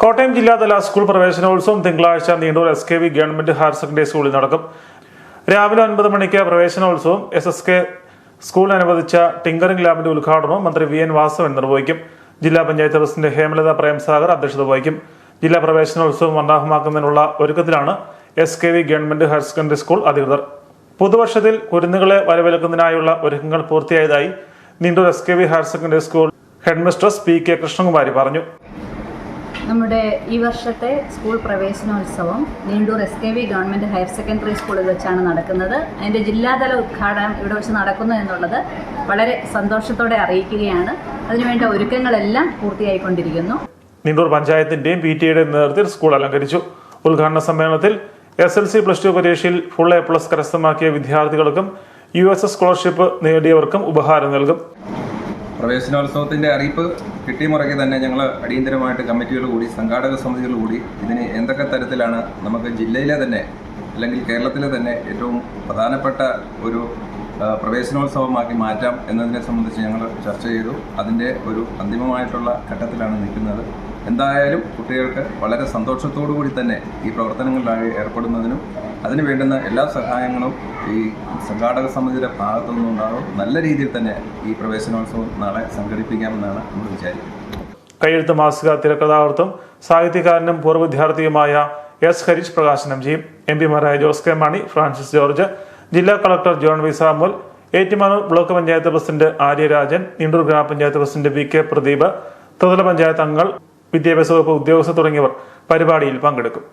കോട്ടയം ജില്ലാതല സ്കൂൾ പ്രവേശനോത്സവം തിങ്കളാഴ്ച Neendoor S K V government higher secondary സ്കൂളിൽ നടക്കും. രാവിലെ ഒൻപത് മണിക്ക് പ്രവേശനോത്സവം എസ് എസ് കെ സ്കൂൾ അനുവദിച്ച ടിങ്കറിംഗ് ലാബിന്റെ ഉദ്ഘാടനവും മന്ത്രി വി എൻ വാസവൻ നിർവഹിക്കും. ജില്ലാ പഞ്ചായത്ത് പ്രസിഡന്റ് ഹേമലത പ്രേംസാഗർ അധ്യക്ഷത വഹിക്കും. ജില്ലാ പ്രവേശനോത്സവം വർണാഭമാക്കുന്നതിനുള്ള ഒരുക്കത്തിലാണ് S K V government higher secondary school അധികൃതർ. പുതുവർഷത്തിൽ കുരുന്നുകളെ വരവേൽക്കുന്നതിനായുള്ള ഒരുക്കങ്ങൾ പൂർത്തിയായതായി Neendoor S K V higher secondary school headmistress P K Krishnakumari പറഞ്ഞു. നമ്മുടെ ഈ വർഷത്തെ സ്കൂൾ പ്രവേശനോത്സവം Neendoor S K V government higher secondary സ്കൂളിൽ വെച്ചാണ് നടക്കുന്നത്. അതിന്റെ ജില്ലാതല ഉദ്ഘാടനം ഇവിടെ വെച്ച് നടക്കുന്നു എന്നുള്ളത് വളരെ സന്തോഷത്തോടെ അറിയിക്കുകയാണ്. അതിനുവേണ്ട ഒരുക്കങ്ങളെല്ലാം പൂർത്തിയായിക്കൊണ്ടിരിക്കുന്നു. നീണ്ടൂർ പഞ്ചായത്തിന്റെയും പി ടി നേതൃത്വത്തിൽ സ്കൂൾ അലങ്കരിച്ചു. ഉദ്ഘാടന സമ്മേളനത്തിൽ S L C plus two പരീക്ഷയിൽ ഫുൾ എ പ്ലസ് കരസ്ഥമാക്കിയ വിദ്യാർത്ഥികൾക്കും യു എസ് എസ് സ്കോളർഷിപ്പ് നേടിയവർക്കും ഉപഹാരം നൽകും. പ്രവേശനോത്സവത്തിന്റെ അറിയിപ്പ് കിട്ടിയ മുറയ്ക്ക് തന്നെ ഞങ്ങൾ അടിയന്തരമായിട്ട് കമ്മിറ്റികൾ കൂടി സംഘാടക സമിതികൾ കൂടി ഇതിന് എന്തൊക്കെ തരത്തിലാണ് നമുക്ക് ജില്ലയിലെ തന്നെ അല്ലെങ്കിൽ കേരളത്തിലെ തന്നെ ഏറ്റവും പ്രധാനപ്പെട്ട ഒരു പ്രവേശനോത്സവമാക്കി മാറ്റാം എന്നതിനെ സംബന്ധിച്ച് ഞങ്ങൾ ചർച്ച ചെയ്തു. അതിന്റെ ഒരു അന്തിമമായിട്ടുള്ള ഘട്ടത്തിലാണ് നിൽക്കുന്നത്. എന്തായാലും കുട്ടികൾക്ക് വളരെ സന്തോഷത്തോടു കൂടി തന്നെ ഈ പ്രവർത്തനങ്ങളിലായി ഏർപ്പെടുന്നതിനും അതിന് വേണ്ടുന്ന എല്ലാ സഹായങ്ങളും ഈ സംഘാടക സമിതിയുടെ ഭാഗത്തു നിന്നുണ്ടാകും നല്ല രീതിയിൽ തന്നെ ഈ പ്രവേശനോത്സവം നാളെ സംഘടിപ്പിക്കാമെന്നാണ് നമ്മൾ വിചാരിക്കുന്നത്. കയ്യെഴുത്ത് മാസിക തിരക്കഥാകൃത്തും സാഹിത്യകാരനും പൂർവ വിദ്യാർത്ഥിയുമായ എസ് ഹരീഷ് പ്രകാശനം ചെയ്യും. എം പിമാരായ ജോസ് കെ മാണി ഫ്രാൻസിസ് ജോർജ് ജില്ലാ collector John V Samuel Ettumanoor block panchayat president Aryarajan Neendoor ഗ്രാമപഞ്ചായത്ത് പ്രസിഡന്റ് വി കെ പ്രദീപ് ത്രിതല പഞ്ചായത്ത് അംഗങ്ങൾ വിദ്യാഭ്യാസ വകുപ്പ് ഉദ്യോഗസ്ഥർ തുടങ്ങിയവർ പരിപാടിയിൽ പങ്കെടുക്കും